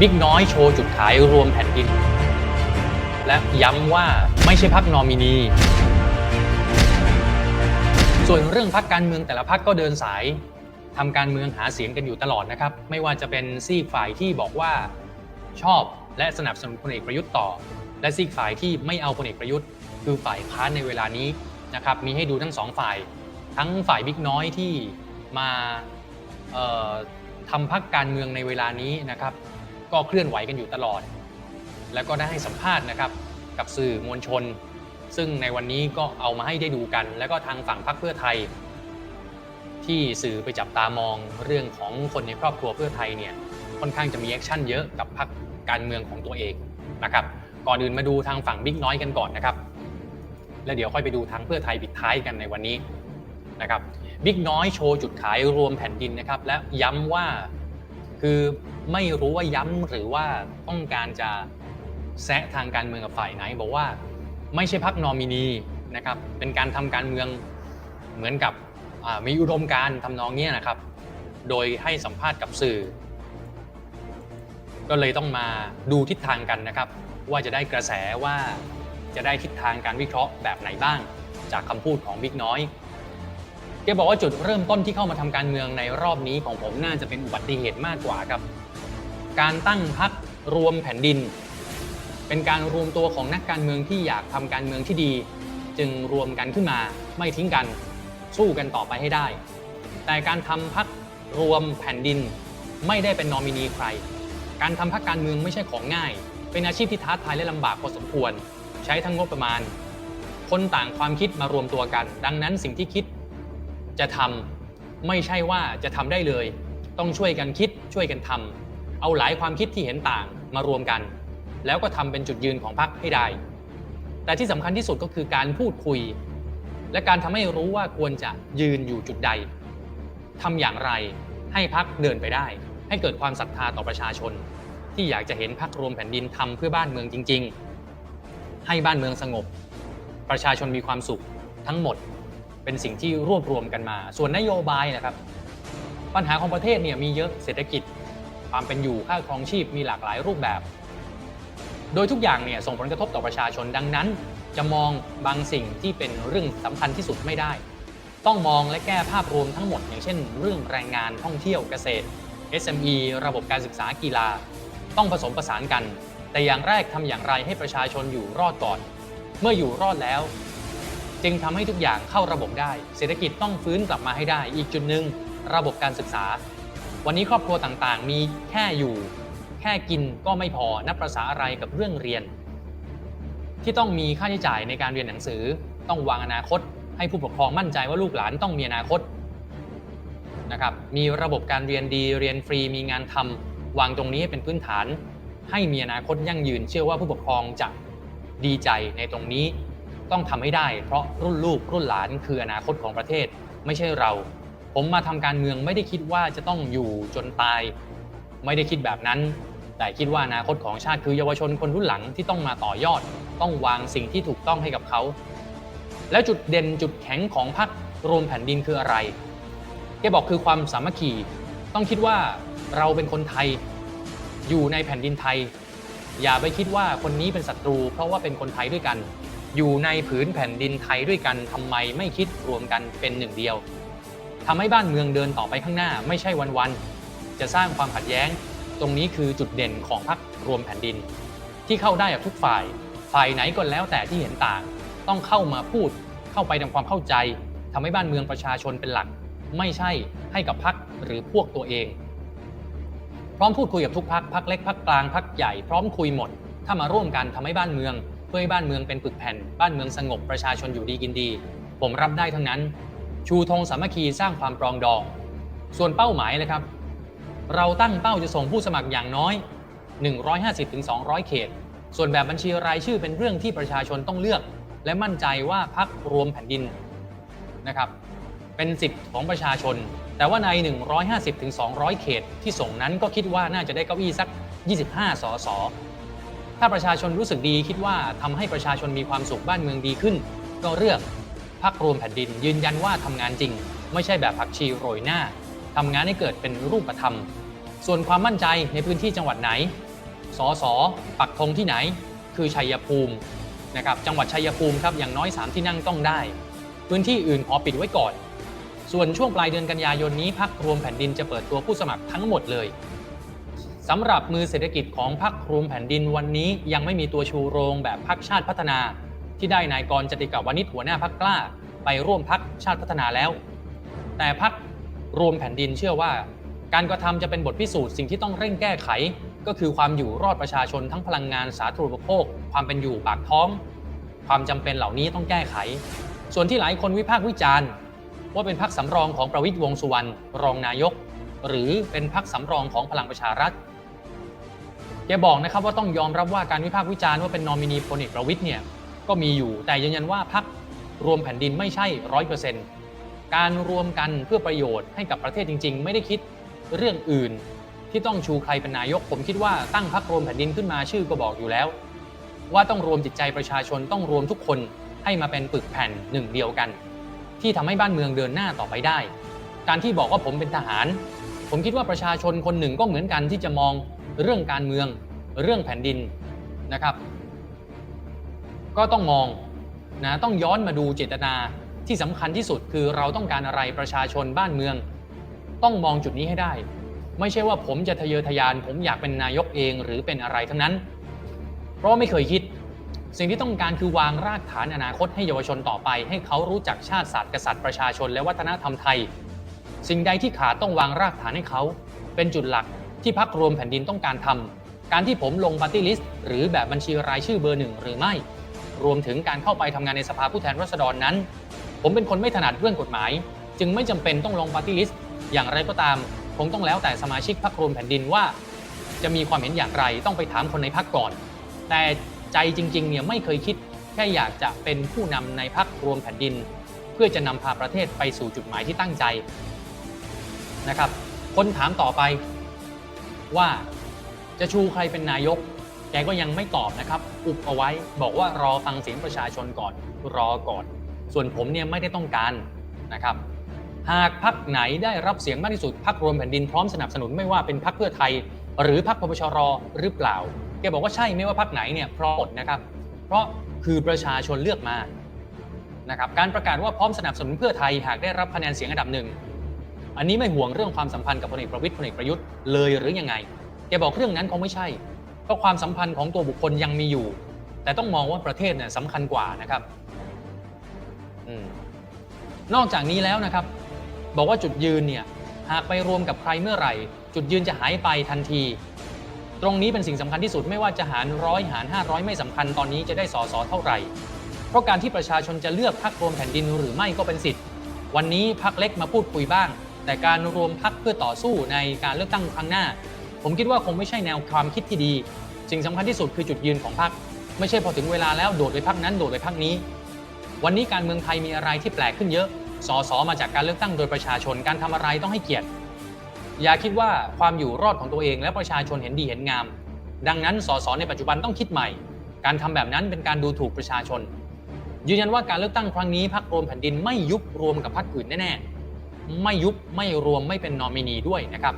บิ๊กน้อยโชว์จุดขายรวมแผ่นดิน และย้ำว่าไม่ใช่พักนอมินี ส่วนเรื่องพักการเมืองแต่ละพักก็เดินสายทำการเมืองหาเสียงกันอยู่ตลอดนะครับ ไม่ว่าจะเป็นซีกฝ่ายที่บอกว่าชอบและสนับสนุนพลเอกประยุทธ์ต่อ และซีกฝ่ายที่ไม่เอาพลเอกประยุทธ์ คือฝ่ายค้านในเวลานี้นะครับมีให้ดูทั้งสองฝ่าย ทั้งฝ่ายบิ๊กน้อยที่มาทำพักการเมืองในเวลานี้นะครับ ก็เคลื่อนไหวกันอยู่ตลอด แล้วก็ได้ให้สัมภาษณ์นะครับกับสื่อมวลชน ซึ่งในวันนี้ก็เอามาให้ได้ดูกัน แล้วก็ทางฝั่งพรรคเพื่อไทย ที่สื่อไปจับตามองเรื่องของคนในครอบครัวเพื่อไทยเนี่ยค่อนข้างจะมีแอคชั่นเยอะกับพรรคการเมืองของตัวเองนะครับก่อนอื่นมาดูทางฝั่งบิ๊กน้อยกันก่อนนะครับ แล้วเดี๋ยวค่อยไปดูทางเพื่อไทยปิดท้ายกันในวันนี้นะครับบิ๊กน้อยโชว์จุดขายรวมแผ่นดินนะครับและย้ำว่า คือไม่รู้ว่าย้ำหรือว่าต้องการจะแซะทางการเมืองกับฝ่ายไหน บอกว่าไม่ใช่พักนอมินีนะครับเป็นการทำการเมืองเหมือนกับมีอุดมการณ์ทำนองเนี้ยนะครับ โดยให้สัมภาษณ์กับสื่อ ก็เลยต้องมาดูทิศทางกันนะครับ ว่าจะได้กระแสว่าจะได้ทิศทางการวิเคราะห์แบบไหนบ้าง จากคำพูดของบิ๊กน้อย กบอกว่าจุดเริ่มต้นที่เข้ามาทำการเมืองในรอบนี้ของผมน่าจะเป็นอุบัติเหตุมากกว่าครับ การตั้งพักรวมแผ่นดิน เป็นการรวมตัวของนักการเมืองที่อยากทำการเมืองที่ดี จึงรวมกันขึ้นมาไม่ทิ้งกัน สู้กันต่อไปให้ได้ แต่การทำพักรวมแผ่นดินไม่ได้เป็นนอมินีใคร การทำพักการเมืองไม่ใช่ของง่าย เป็นอาชีพที่ท้าทายและลำบากพอสมควร ใช้ทั้งงบประมาณ คนต่างความคิดมารวมตัวกัน ดังนั้นสิ่งที่คิด จะทำไม่ใช่ว่าจะทำได้เลย ต้องช่วยกันคิดช่วยกันทำเอาหลายความคิดที่เห็นต่างมารวมกัน แล้วก็ทำเป็นจุดยืนของพรรคให้ได้ แต่ที่สำคัญที่สุดก็คือการพูดคุย และการทำให้รู้ว่าควรจะยืนอยู่จุดใดทำอย่างไรให้พรรคเดินไปได้ ให้เกิดความศรัทธาต่อประชาชน ที่อยากจะเห็นพรรครวมแผ่นดินทำเพื่อบ้านเมืองจริง ๆ ให้บ้านเมืองสงบ ประชาชนมีความสุขทั้งหมด เป็นสิ่งที่รวบรวมกันมา ส่วนนโยบายนะครับ ปัญหาของประเทศเนี่ยมีเยอะเศรษฐกิจ ความเป็นอยู่ค่าครองชีพมีหลากหลายรูปแบบ โดยทุกอย่างเนี่ยส่งผลกระทบต่อประชาชนดังนั้น จะมองบางสิ่งที่เป็นเรื่องสำคัญที่สุดไม่ได้ ต้องมองและแก้ภาพรวมทั้งหมด อย่างเช่น เรื่องแรงงานท่องเที่ยวเกษตร SME ระบบการศึกษากีฬา ต้องผสมผสานกัน แต่อย่างแรกทำอย่างไรให้ประชาชนอยู่รอดก่อน เมื่ออยู่รอดแล้ว จึงทำให้ทุกอย่างเข้าระบบได้ เศรษฐกิจต้องฟื้นกลับมาให้ได้ อีกจุดหนึ่งระบบการศึกษา วันนี้ครอบครัวต่างๆ มีแค่อยู่ แค่กินก็ไม่พอนับประษาอะไรกับเรื่องเรียน ที่ต้องมีค่าใช้จ่ายในการเรียนหนังสือ ต้องวางอนาคต ให้ผู้ปกครองมั่นใจว่าลูกหลานต้องมีอนาคตนะครับมีระบบการเรียนดีเรียนฟรีมีงานทำวางตรงนี้ให้เป็นพื้นฐาน ให้มีอนาคตยั่งยืน เชื่อว่าผู้ปกครองจะดีใจในตรงนี้ ต้องทำให้ได้ เพราะรุ่นลูกรุ่นหลานคืออนาคตของประเทศ ไม่ใช่เรา ผมมาทำการเมืองไม่ได้คิดว่าจะต้องอยู่จนตาย ไม่ได้คิดแบบนั้น แต่คิดว่าอนาคตของชาติคือเยาวชนคนรุ่นหลังที่ต้องมาต่อยอด ต้องวางสิ่งที่ถูกต้องให้กับเขา แล้วจุดเด่นจุดแข็งของพรรครวมแผ่นดินคืออะไรแกบอกคือความสามัคคีต้องคิดว่าเราเป็นคนไทยอยู่ในแผ่นดินไทย อย่าไปคิดว่าคนนี้เป็นศัตรู เพราะว่าเป็นคนไทยด้วยกัน อยู่ในผืนแผ่นดินไทยด้วยกันทำไมไม่คิดรวมกันเป็นหนึ่งเดียวทำให้บ้านเมืองเดินต่อไปข้างหน้าไม่ใช่วันๆจะสร้างความขัดแย้ง ตรงนี้คือจุดเด่นของพรรครวมแผ่นดิน ที่เข้าได้กับทุกฝ่าย ฝ่ายไหนก็แล้วแต่ที่เห็นต่าง ต้องเข้ามาพูดเข้าไปทำความเข้าใจทำให้บ้านเมืองประชาชนเป็นหลัก ไม่ใช่ให้กับพรรคหรือพวกตัวเอง พร้อมพูดคุยกับทุกพักพักเล็กพักกลางพักใหญ่พร้อมคุยหมด ถ้ามาร่วมกันทำให้บ้านเมือง เพื่อให้บ้านเมืองเป็นปึกแผ่น บ้านเมืองสงบประชาชนอยู่ดีกินดี ผมรับได้ทั้งนั้น ชูธงสามัคคีสร้างความปรองดอง ส่วนเป้าหมายนะครับ เราตั้งเป้าจะส่งผู้สมัครอย่างน้อย 150-200 เขต ส่วนแบบบัญชีรายชื่อเป็นเรื่องที่ประชาชนต้องเลือก และมั่นใจว่าพักรวมแผ่นดินนะครับเป็นสิทธิ์ของประชาชน แต่ว่าใน 150-200 เขตที่ส่งนั้นก็คิดว่าน่าจะได้เก้าอี้สัก 25 สส ถ้าประชาชนรู้สึกดีคิดว่าทำให้ประชาชนมีความสุขบ้านเมืองดีขึ้น ก็เลือกพักรวมแผ่นดิน ยืนยันว่าทำงานจริง ไม่ใช่แบบผักชีโรยหน้าทำงานให้เกิดเป็นรูปธรรม ส่วนความมั่นใจในพื้นที่จังหวัดไหนสสปักธงที่ไหน คือชัยภูมินะครับจังหวัดชัยภูมิครับอย่างน้อย 3 ที่นั่งต้องได้ พื้นที่อื่นขอปิดไว้ก่อน ส่วนช่วงปลายเดือนกันยายนนี้พักรวมแผ่นดินจะเปิดตัวผู้สมัครทั้งหมดเลย สำหรับมือเศรษฐกิจของพักรวมแผ่นดินวันนี้ยังไม่มีตัวชูโรงแบบพักชาติพัฒนา ที่ได้นายกรจติกาวานิชหัวหน้าพักกล้า ไปร่วมพักชาติพัฒนาแล้ว แต่พักรวมแผ่นดินเชื่อว่า การกระทำจะเป็นบทพิสูจน์สิ่งที่ต้องเร่งแก้ไข ก็คือความอยู่รอดประชาชนทั้งพลังงานสาธารณูปโภค ความเป็นอยู่ปากท้อง ความจำเป็นเหล่านี้ต้องแก้ไข ส่วนที่หลายคนวิพากษ์วิจารณ์ ว่าเป็นพักสำรองของประวิตยวงสุวรรณรองนายก หรือเป็นพักสำรองของพลังประชารัฐ แกบอกนะครับว่าต้องยอมรับว่าการวิพากษ์วิจารณ์ว่าเป็นนอมินีพลเอกประวิตยเนี่ยก็มีอยู่แต่ยืนยันว่าพักรวมแผ่นดินไม่ใช่ร้อยเปอร์เซ็นต์การรวมกันเพื่อประโยชน์ให้กับประเทศจริง ๆ ไม่ได้คิดเรื่องอื่น ที่ต้องชูใครเป็นนายก ผมคิดว่าตั้งพักรวมแผ่นดินขึ้นมาชื่อก็บอกอยู่แล้ว ว่าต้องรวมจิตใจประชาชนต้องรวมทุกคนให้มาเป็นปึกแผ่นหนึ่งเดียวกัน ที่ทำให้บ้านเมืองเดินหน้าต่อไปได้ การที่บอกว่าผมเป็นทหาร ผมคิดว่าประชาชนคนหนึ่งก็เหมือนกันที่จะมอง เรื่องการเมืองเรื่องแผ่นดินนะครับ ก็ต้องมองนะต้องย้อนมาดูเจตนาที่สำคัญที่สุดคือเราต้องการอะไรประชาชนบ้านเมือง ต้องมองจุดนี้ให้ได้ ไม่ใช่ว่าผมจะทะเยอทะยาน ผมอยากเป็นนายกเองหรือเป็นอะไรทั้งนั้น เพราะไม่เคยคิด สิ่งที่ต้องการคือวางรากฐานอนาคตให้เยาวชนต่อไป ให้เขารู้จักชาติศาสตร์กษัตริย์ประชาชนและวัฒนธรรมไทย สิ่งใดที่ขาดต้องวางรากฐานให้เขา เป็นจุดหลัก ที่พักรวมแผ่นดินต้องการทำการที่ผมลงปาร์ตี้ลิสต์หรือแบบบัญชีรายชื่อเบอร์หนึ่งหรือไม่ รวมถึงการเข้าไปทำงานในสภาผู้แทนราษฎรนั้น ผมเป็นคนไม่ถนัดเรื่องกฎหมาย จึงไม่จำเป็นต้องลงปาร์ตี้ลิสต์อย่างไรก็ตามคงต้องแล้วแต่สมาชิกพรรครวมแผ่นดินว่า จะมีความเห็นอย่างไรต้องไปถามคนในพรรคก่อน แต่ใจจริงๆเนี่ยไม่เคยคิดแค่อยากจะเป็นผู้นำในพรรครวมแผ่นดิน เพื่อจะนำพาประเทศไปสู่จุดหมายที่ตั้งใจนะครับ คนถามต่อไป ว่าจะชูใครเป็นนายก แกก็ยังไม่ตอบนะครับ อุบเอาไว้บอกว่ารอฟังเสียงประชาชนก่อน รอก่อน ส่วนผมเนี่ยไม่ได้ต้องการนะครับ หากพักไหนได้รับเสียงมากที่สุดพักรวมแผ่นดินพร้อมสนับสนุนไม่ว่าเป็นพักเพื่อไทย หรือพักพปชรหรือเปล่า แกบอกว่าใช่ไม่ว่าพักไหนเนี่ยพร้อมนะครับ เพราะคือประชาชนเลือกมานะครับการประกาศว่าพร้อมสนับสนุนเพื่อไทยหากได้รับคะแนนเสียงอันดับหนึ่ง อันนี้ไม่ห่วงเรื่องความสัมพันธ์กับพลเอกประวิตยพลเอกประยุทธ์เลยหรือยังไงแกบอกเรื่องนั้นคงไม่ใช่ เพราะความสัมพันธ์ของตัวบุคคลยังมีอยู่ แต่ต้องมองว่าประเทศเนี่ยสำคัญกว่านะครับอนอกจากนี้แล้วนะครับ บอกว่าจุดยืนเนี่ยหากไปรวมกับใครเมื่อไหร่ จุดยืนจะหายไปทันที ตรงนี้เป็นสิ่งสำคัญที่สุดไม่ว่าจะหารร้อยหาร 500 ไม่สำคัญตอนนี้จะได้สอสอเท่าไหร่ เพราะการที่ประชาชนจะเลือกพรรครวมแผ่นดินหรือไม่ก็เป็นสิทธิ์ วันนี้พรรคเล็กมาพูดคุยบ้าง แต่การรวมพรรคเพื่อต่อสู้ในการเลือกตั้งครั้งหน้า ผมคิดว่าคงไม่ใช่แนวความคิดที่ดี สิ่งสำคัญที่สุดคือจุดยืนของพรรคไม่ใช่พอถึงเวลาแล้วโดดไปพรรคนั้นโดดไปพรรคนี้ วันนี้การเมืองไทยมีอะไรที่แปลกขึ้นเยอะสอสอมาจากการเลือกตั้งโดยประชาชนการทำอะไรต้องให้เกียรติ อย่าคิดว่าความอยู่รอดของตัวเองและประชาชนเห็นดีเห็นงาม ดังนั้นสสในปัจจุบันต้องคิดใหม่ การทำแบบนั้นเป็นการดูถูกประชาชน ยืนยันว่าการเลือกตั้งครั้งนี้พรรครวมแผ่นดินไม่ยุบรวมกับพรรคอื่นแน่ๆ ไม่ยุบไม่รวมไม่เป็นนอมินีด้วยนะครับ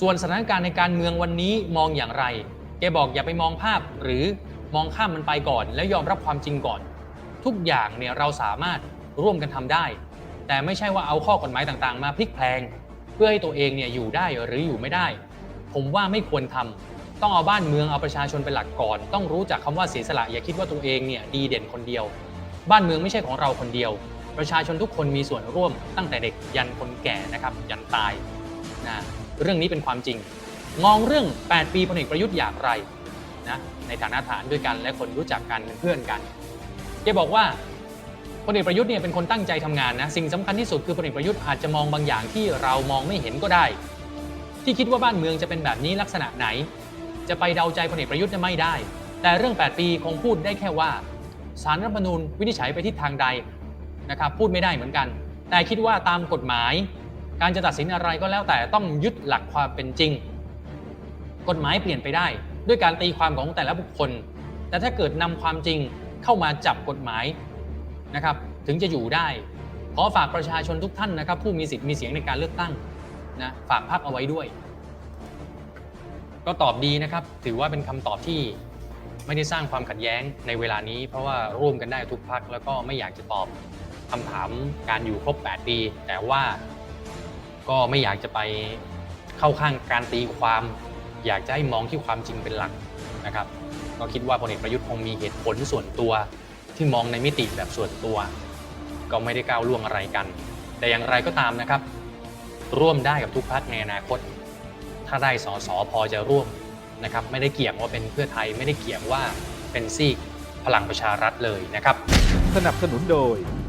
ส่วนสถานการณ์ในการเมืองวันนี้มองอย่างไร แกบอกอย่าไปมองภาพหรือมองข้ามมันไปก่อน แล้วยอมรับความจริงก่อน ทุกอย่างเนี่ยเราสามารถร่วมกันทำได้ แต่ไม่ใช่ว่าเอาข้อกฎหมายต่างๆ มาพลิกแพลง เพื่อให้ตัวเองเนี่ยอยู่ได้หรืออยู่ไม่ได้ ผมว่าไม่ควรทำต้องเอาบ้านเมืองเอาประชาชนเป็นหลักก่อน ต้องรู้จักคำว่าเสียสละอย่าคิดว่าตัวเองเนี่ยดีเด่นคนเดียว บ้านเมืองไม่ใช่ของเราคนเดียว ประชาชนทุกคนมีส่วนร่วมตั้งแต่เด็กยันคนแก่นะครับยันตายนะเรื่องนี้เป็นความจริง มองเรื่อง 8 ปีพลเอกประยุทธ์อย่างไรนะในฐานะฐานด้วยกันและคนรู้จักกันเป็นเพื่อนกันแกบอกว่าพลเอกประยุทธ์เนี่ยเป็นคนตั้งใจทำงานนะสิ่งสำคัญที่สุดคือพลเอกประยุทธ์อาจจะมองบางอย่างที่เรามองไม่เห็นก็ได้ ที่คิดว่าบ้านเมืองจะเป็นแบบนี้ลักษณะไหน จะไปเดาใจพลเอกประยุทธ์ไม่ได้ แต่เรื่อง 8 ปีคงพูดได้แค่ว่าสารรัฐธรรมนูญวินิจฉัยไปทิศทางใด นะครับพูดไม่ได้เหมือนกัน แต่คิดว่าตามกฎหมาย การจะตัดสินอะไรก็แล้วแต่ต้องยึดหลักความเป็นจริง กฎหมายเปลี่ยนไปได้ ด้วยการตีความของแต่ละบุคคล แต่ถ้าเกิดนำความจริงเข้ามาจับกฎหมายนะครับถึงจะอยู่ได้ขอฝากประชาชนทุกท่านนะครับ ผู้มีสิทธิ์มีเสียงในการเลือกตั้งนะฝากพักเอาไว้ด้วย ก็ตอบดีนะครับ ถือว่าเป็นคำตอบที่ไม่ได้สร้างความขัดแย้งในเวลานี้ เพราะว่าร่วมกันได้ทุกพักแล้วก็ไม่อยากจะตอบ คำถามการอยู่ครบ 8 ปี แต่ว่าก็ไม่อยากจะไปเข้าข้างการตีความ อยากจะให้มองที่ความจริงเป็นหลักนะครับ ก็คิดว่าพลเอกประยุทธ์คงมีเหตุผลส่วนตัวที่มองในมิติแบบส่วนตัว ก็ไม่ได้ก้าวล่วงอะไรกัน แต่อย่างไรก็ตามนะครับ ร่วมได้กับทุกพักในอนาคต ถ้าได้สอสอพอจะร่วมนะครับ ไม่ได้เกี่ยงว่าเป็นเพื่อไทยไม่ได้เกี่ยงว่าเป็นซีกพลังประชารัฐเลยนะครับ สนับสนุนโดย